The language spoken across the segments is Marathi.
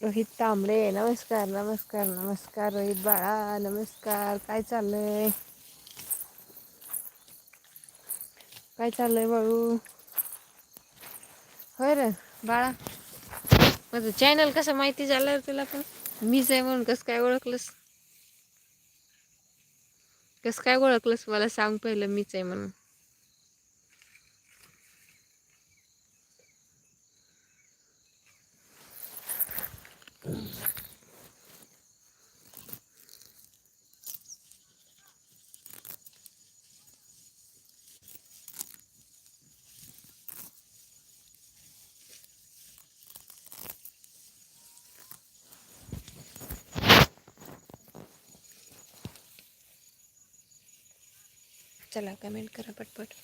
रोहित तांबडे नमस्कार नमस्कार नमस्कार रोहित बाळा नमस्कार काय चाललंय? काय चाललंय बाळू? होय र बाळा. माझं चॅनल कसं माहिती झालं तुला पण? मीच आहे म्हणून कसं काय ओळखलंस? कसं काय ओळखलंस? मला सांग पहिलं मीच आहे म्हणून. चला कमेंट करा पटपट.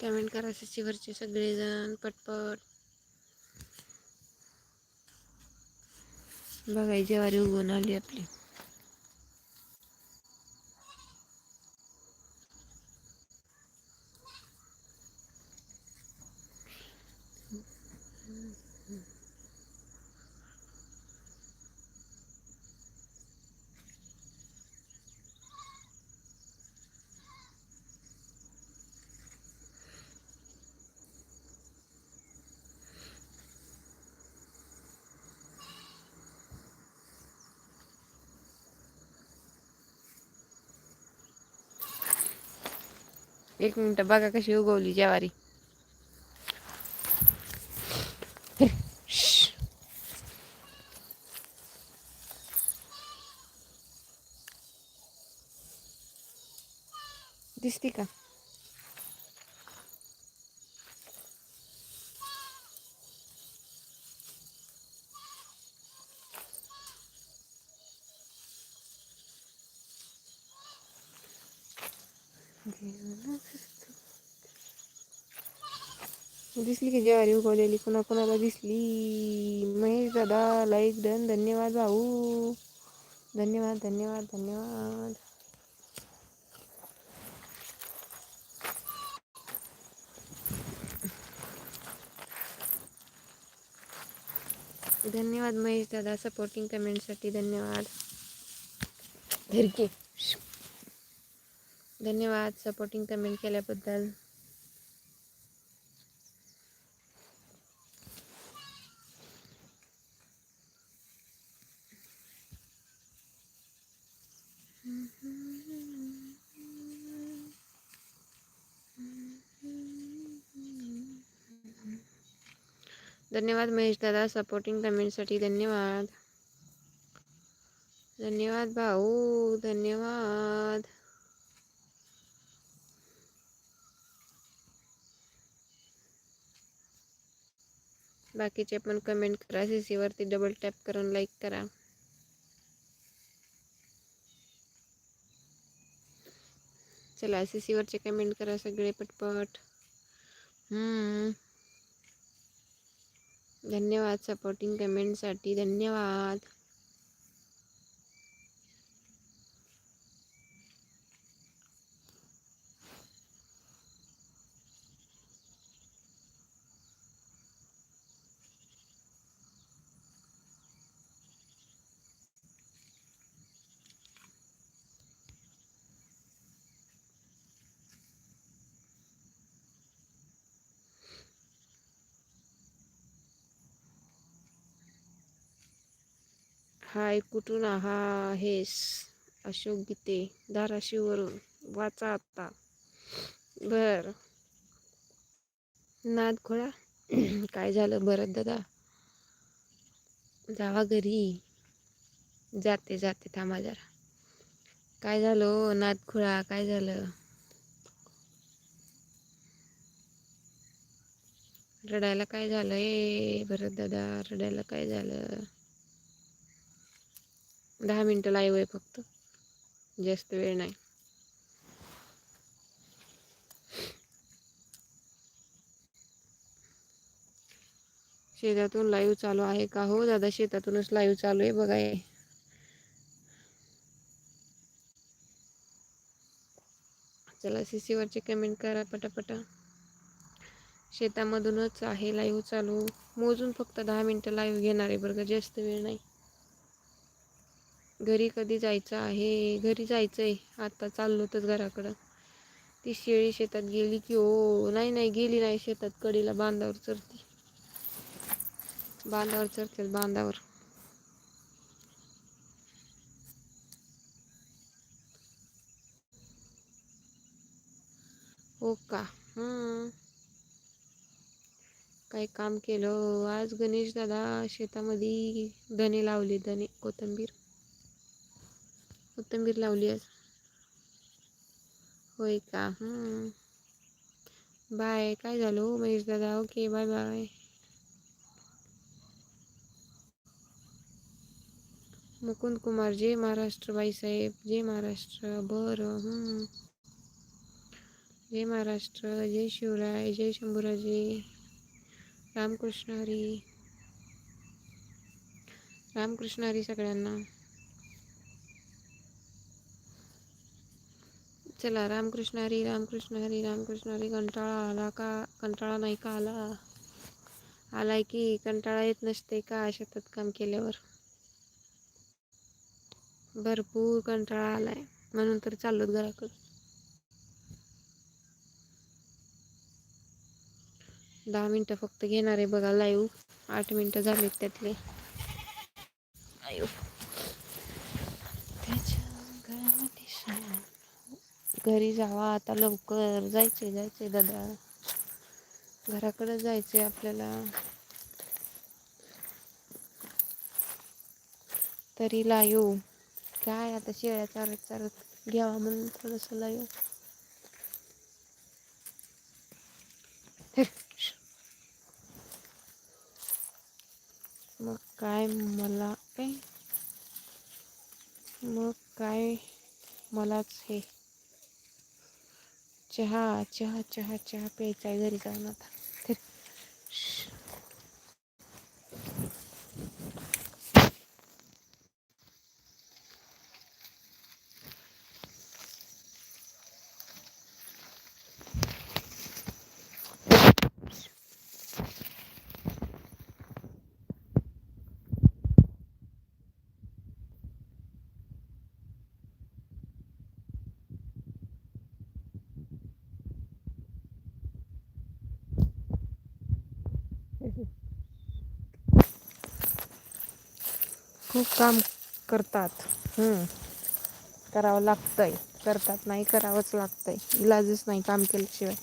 कमेंट करा सचिवरचे सगळेजण पटपट. बघाय जेवारी उगवून आली आपली. एक मिनिट बघा कशी उगवली ज्वारी दिसती का दिसली की ज्वारी उगवलेली कुणा कुणाला दिसली. महेश दादा लाईक डन धन्यवाद भाऊ. धन्यवाद धन्यवाद धन्यवाद. धन्यवाद महेश दादा सपोर्टिंग कमेंटसाठी धन्यवाद. धरके. धन्यवाद सपोर्टिंग कमेंट केल्याबद्दल. धन्यवाद महेश दादा सपोर्टिंग कमेंटसाठी धन्यवाद. धन्यवाद भाऊ, धन्यवाद. बाकीचे पण कमेंट करा सी वरती डबल टॅप करून लाईक करा. चला सी वरचे कमेंट करा सगळे पटपट. हम्म. धन्यवाद. सपोर्टिंग कमेंटसाठी धन्यवाद. हाय कुठून आहेस? अशोक गीते धाराशिववरून. वाचा आता. बर. नाद खोळा. काय झालं बरं दादा? जावा घरी. जाते जाते. थांबा जरा. काय झालं हो, नाद खोळा? काय झालं? रडायला काय झालं ए भरत दादा रडायला काय झालं? दहा मिनटं लाईव्ह आहे फक्त. जास्त वेळ नाही. शेतातून लाईव्ह चालू आहे का? हो दादा शेतातूनच लाईव्ह चालू आहे बघा चला सीसीवरचे कमेंट करा पटापटा. शेतामधूनच आहे लाईव्ह चालू. मोजून फक्त दहा मिनटं लाईव्ह घेणार आहे बरं का? जास्त वेळ नाही. घरी कधी जायचं आहे? घरी जायचं आहे आता चाललो तर घराकडं. ती शेळी शेतात गेली की हो नाही नाही गेली नाही शेतात. कडीला बांधावर चरती बांधावर चरते बांधावर. हो का? हं. काय काम केलं? आज गणेश दादा शेतामध्ये धने लावले धने कोथंबीर. कोथिंबीर लावली आज होय का? बाय. काय झालं हो महेश दादा? Okay bye bye. Mukund Kumar जय महाराष्ट्र बाईसाहेब जय महाराष्ट्र. बरं जय महाराष्ट्र जय शिवराय जय शंभूराजे. रामकृष्ण हरी. रामकृष्ण हरी सगळ्यांना. चला रामकृष्ण हरी रामकृष्ण हरी रामकृष्ण हरी. कंटाळा आला का? कंटाळा नाही का आला? आलाय की कंटाळा येत नसते का शेतात काम केल्यावर? भरपूर कंटाळा आलाय. म्हणून तर चाललोत घराकडे. दहा मिनटं फक्त घेणार आहे बघा लाईव्ह आठ मिनटं झालेत त्यातले. लाईव्ह घरी जावा आता लवकर. जायचे जायचे दादा. घराकडे जायचे आपल्याला. तरी लाईव काय आता शेळ्या चालत चालत घ्यावा म्हणून थोडंसं लाईव मग काय मला काय मग काय मलाच हे? चहा चहा चहा चहा प्यायचा आहे घरी जाऊन आता. खूप काम करतात. करावं लागतंय. करतात नाही करावंच लागतंय. इलाजच नाही काम केल्याशिवाय.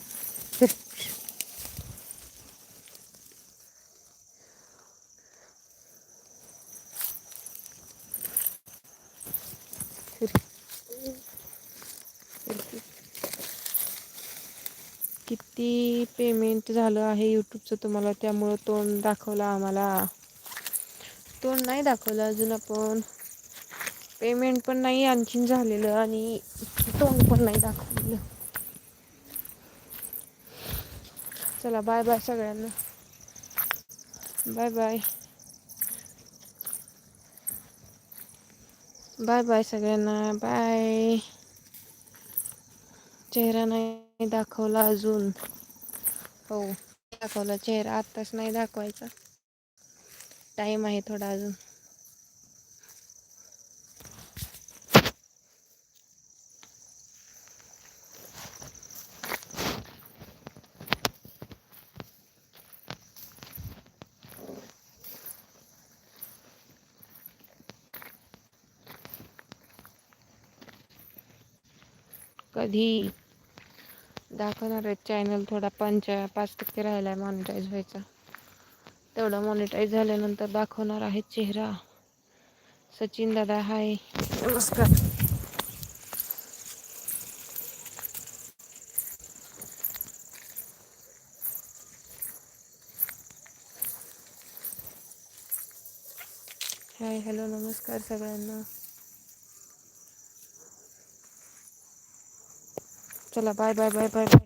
किती पेमेंट झालं आहे यूट्यूबचं तुम्हाला? त्यामुळं तोंड दाखवलं आम्हाला. तोंड नाही दाखवलं अजून आपण. पेमेंट पण नाही आणखीन झालेलं आणि तोंड पण नाही दाखवलेलं. चला बाय बाय सगळ्यांना. बाय बाय बाय बाय सगळ्यांना. बाय चेहरा नाही दाखवला अजून. हो दाखवला चेहरा. आत्ताच नाही दाखवायचा. टाईम आहे थोडा अजून. कधी? दाखवणार आहे चॅनल थोडा पंच पाच टक्के राहिला आहे मॉनिटाईज व्हायचा. तेवढं मॉनिटाईज झाल्यानंतर दाखवणार आहे चेहरा. सचिन दादा हाय नमस्कार. हाय हॅलो नमस्कार सगळ्यांना. चला bye bye bye bye bye